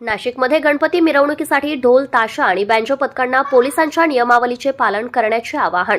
नाशिकमध्ये गणपती मिरवणुकीसाठी ढोल ताशा आणि बँजो पथकांना पोलिसांच्या नियमावलीचे पालन करण्याचे आवाहन.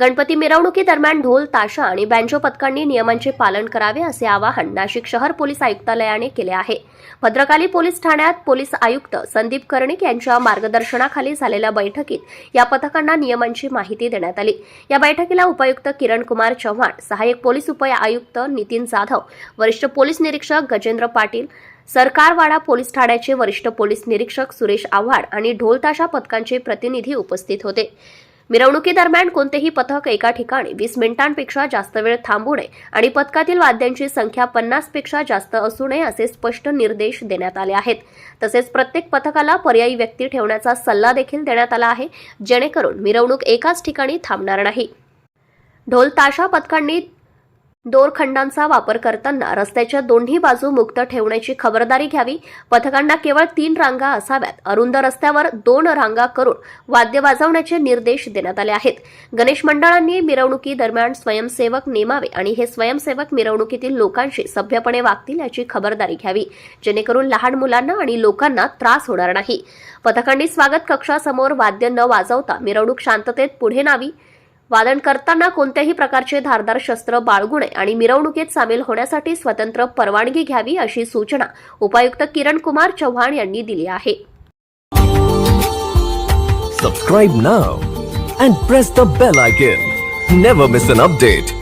गणपती मिरवणुकीदरम्यान ढोल ताशा आणि बँजो पथकांनी नियमांचे पालन करावे असे आवाहन नाशिक शहर पोलीस आयुक्तालयाने केले आहे. भद्रकाली पोलीस ठाण्यात पोलीस आयुक्त संदीप कर्णिक यांच्या मार्गदर्शनाखाली झालेल्या बैठकीत या पथकांना नियमांची माहिती देण्यात आली. या बैठकीला उपायुक्त किरण कुमार चव्हाण सहाय्यक पोलीस उप आयुक्त नितीन जाधव वरिष्ठ पोलीस निरीक्षक गजेंद्र पाटील सरकारवाडा पोलीस ठाण्याचे वरिष्ठ पोलीस निरीक्षक सुरेश आव्हाड आणि ढोलताशा पथकांचे प्रतिनिधी उपस्थित होते. मिरवणुकीदरम्यान कोणतेही पथक एका ठिकाणी वीस मिनिटांपेक्षा जास्त वेळ थांबू नये आणि पथकातील वाद्यांची संख्या पन्नासपेक्षा जास्त असू नये असे स्पष्ट निर्देश देण्यात आले आहेत. तसेच प्रत्येक पथकाला पर्यायी व्यक्ती ठेवण्याचा सल्ला देखील देण्यात आला आहे जेणेकरून मिरवणूक एकाच ठिकाणी थांबणार नाही. ढोल ताशा पथकांनी दोरखंडांचा वापर करताना रस्त्याच्या दोन्ही बाजू मुक्त ठेवण्याची खबरदारी घ्यावी. पथकांना केवळ तीन रांगा असाव्यात. अरुंद रस्त्यावर दोन रांगा करून वाद्य वाजवण्याचे निर्देश देण्यात आले आहेत. गणेश मंडळांनी मिरवणुकीदरम्यान स्वयंसेवक नेमावे आणि हे स्वयंसेवक मिरवणुकीतील लोकांशी सभ्यपणे वागतील याची खबरदारी घ्यावी. जेणेकरून लहान मुलांना आणि लोकांना त्रास होणार नाही. पथकांनी स्वागत कक्षासमोर वाद्य न वाजवता मिरवणूक शांततेत पुढे नावी वादन करताना कोणत्याही प्रकारचे धारदार शस्त्र बाळगू नये आणि मिरवणुकीत सामील होण्यासाठी स्वतंत्र परवानगी घ्यावी अशी सूचना उपायुक्त किरण कुमार चव्हाण यांनी दिली आहे. Subscribe now and press the bell icon never miss an update